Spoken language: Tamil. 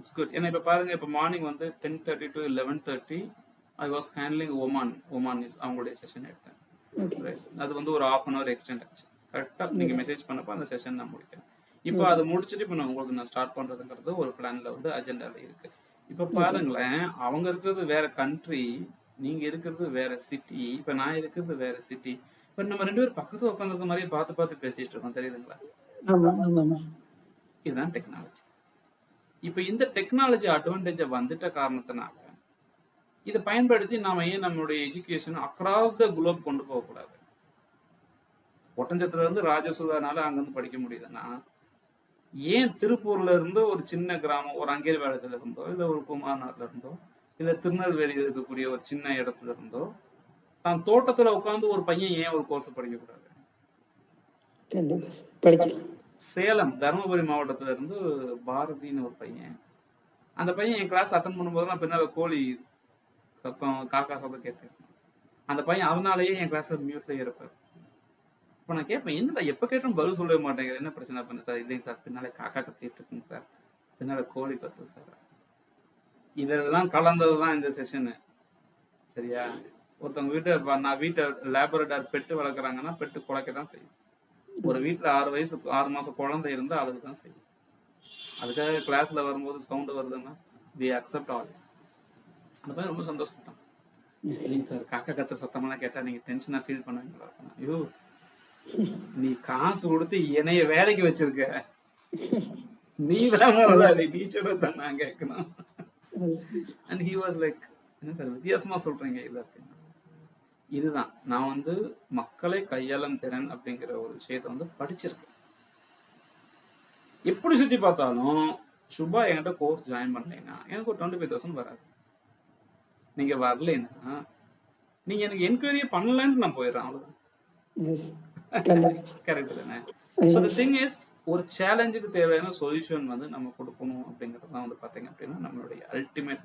இட்ஸ் குட் ஏன்னா இப்போ பாருங்க இப்போ மார்னிங் வந்து ten thirty to eleven thirty I was handling Oman Oman is அவங்களுடைய செஷன் எடுத்தேன். அது வந்து ஒரு ஆஃப் அன் ஹவர் எக்ஸ்டெண்ட் ஆச்சு. கரெக்டாக நீங்கள் மெசேஜ் பண்ணப்போ அந்த செஷன் நான் முடிக்கிறேன் இப்போ அதை முடிச்சுட்டு இப்போ நான் உங்களுக்கு நான் ஸ்டார்ட் பண்ணுறதுங்கிறது ஒரு பிளான்ல வந்து அஜெண்டாவில் இருக்கு. இப்போ பாருங்களேன் அவங்க இருக்கிறது வேற கண்ட்ரி நீங்க இருக்கிறது வேற சிட்டி இப்போ நான் இருக்கிறது வேற சிட்டி இப்போ நம்ம ரெண்டு பேரும் பக்கத்துல உட்காந்துருக்க மாதிரியே பார்த்து பார்த்து பேசிட்டு இருக்கோம் தெரியுதுங்களா? இதுதான் டெக்னாலஜி இப்போ இந்த டெக்னாலஜி அட்வான்டேஜை வந்துட்ட காரணத்தினால இதை பயன்படுத்தி நாம ஏன் நம்மளுடைய எஜுகேஷன் அக்ராஸ் த குளோப் கொண்டு போகக்கூடாது ஒட்டஞ்சத்துல இருந்து ராஜசுதானால அங்கிருந்து படிக்க முடியுதுன்னா ஏன் திருப்பூர்ல இருந்து ஒரு சின்ன கிராமம் ஒரு அங்கேர்வேலத்துல இருந்தோ இல்லை ஒரு குமாரநாட்ல இருந்தோ இல்லை திருநெல்வேலியில் இருக்கக்கூடிய ஒரு சின்ன இடத்துல இருந்தோ தான் தோட்டத்துல உட்காந்து ஒரு பையன் ஏன் ஒரு கோர்ஸ் படிக்கக்கூடாது படிக்கலாம். சேலம் தருமபுரி மாவட்டத்துல இருந்து பாரதின்னு ஒரு பையன். அந்த பையன் என் கிளாஸ் அட்டன் பண்ணும்போதெல்லாம் பின்னால கோழி சத்தம் காக்கா சத்தம் கேட்டு அந்த பையன் அவனாலேயே என் கிளாஸ்ல மியூட்ல இருப்பார். இப்போ நான் கேட்பேன் என்னடா எப்போ கேட்டும் பதில் சொல்லவே மாட்டேங்கிற என்ன பிரச்சனை பண்ண சார் இல்லைங்க சார் பின்னால காக்கா கத்திட்டு இருக்குங்க சார் பின்னால கோழி கத்து சார் இதெல்லாம் கலந்தது தான் இந்த செஷனு சரியா? ஒருத்தவங்க வீட்டை நான் வீட்டை லேபரேட்டர் பெட்டு வளர்க்குறாங்கன்னா பெட்டு குலைக்க தான் செய்யும். ஒரு வீட்ல ஆறு வயசு ஆறு மாசம் குழந்தை இருந்தா அழுகு தான் செய்யும் அதுக்காக கிளாஸ்ல வரும்போது சவுண்ட் வருதுன்னா வி அக்செப்ட் ஆல் அந்த பையன் ரொம்ப சந்தோஷப்பட்டான் இல்லைங்க சார். காக்கா கத்துற சத்தமெல்லாம் கேட்டா நீங்க டென்ஷனா ஃபீல் பண்ணுவீங்களா? ஐயோ நீ காசு கொடுத்து என்னைய வேலைக்கு வச்சிருக்க. நீ தான் முதலாளி டீச்சரை தான் நான் கேட்கணும். அண்ட் ஹி வாஸ் லைக் என்ன சார் வித்தியாசமா சொல்றீங்க இது அப்படின்னு இதுதான். நான் வந்து மக்களை கையாளும் திறன் அப்படிங்கிற ஒரு விஷயத்தை வந்து படிச்சிருக்கேன். எப்படி சுத்தி பார்த்தாலும் சுபா என்கிட்ட கோர்ஸ் ஜாயின் பண்ணலைன்னா எனக்கு ஒரு டுவெண்ட்டி ஃபைவ் தௌசண்ட் வராது. நீங்க வரலைன்னா நீங்க எனக்கு என்கொயரியே பண்ணலன்னு நான் போயிடுறேன் கண்டிப்பா. கரெக்ட் தானே? ஸோ த திங் இஸ் ஒரு சேலஞ்சுக்கு தேவையான சொல்யூஷன் வந்து நம்ம கொடுக்கணும் அப்படிங்கிறது தான் வந்து பார்த்தீங்க அப்படின்னா நம்மளுடைய அல்டிமேட்